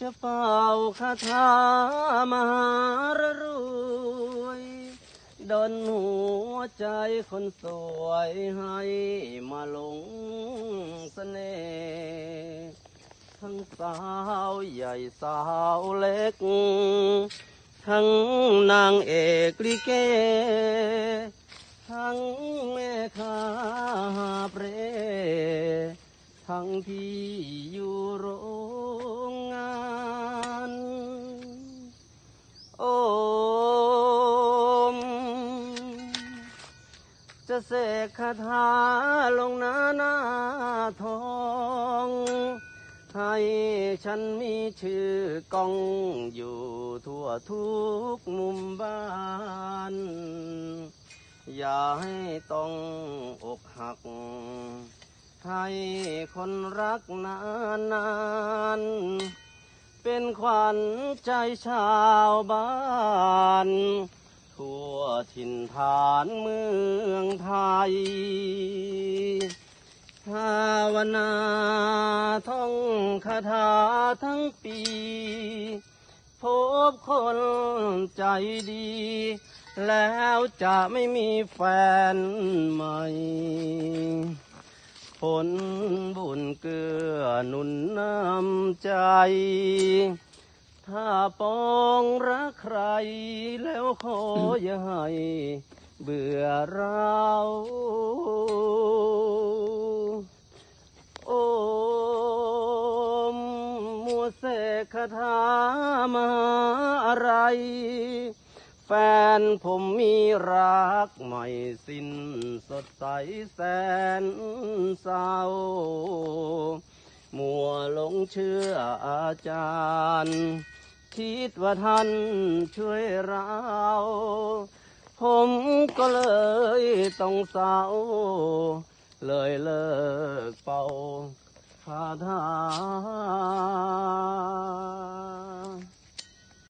จะเฝ้าคาถามหารรวยดนหัวใจคนสวยให้มาหลงเสน่ห์ทั้งสาวใหญ่สาวเล็ก ทั้งนางเอกลิเก ทั้งแม่ค้าเปรทั้งที่อยู่ เสกคาถาลงหน้าหน้าทองให้ฉันมีชื่อกองอยู่ทั่วทุกมุมบ้าน อย่าให้ต้องอกหัก ให้คนรักนานนานเป็นขวัญใจชาวบ้าน ทั่วถิ่นฐานเมืองไทย ภาวนาท่องคาถาทั้งปี พบคนใจดี แล้วจะไม่มีแฟนใหม่ผลบุญเกื้อหนุนนำใจ ถ้าปองรักใครแล้วขออย่าให้เบื่อเรา โอมมัวเสกคาถามาอะไร แฟนผมมีรักใหม่สิ้นสดใสแสนเศร้า มัวหลงเชื่ออาจารย์ คิดว่าท่านช่วยเรา ผมก็เลยต้องเศร้า เลยเลิกเป่าคาถา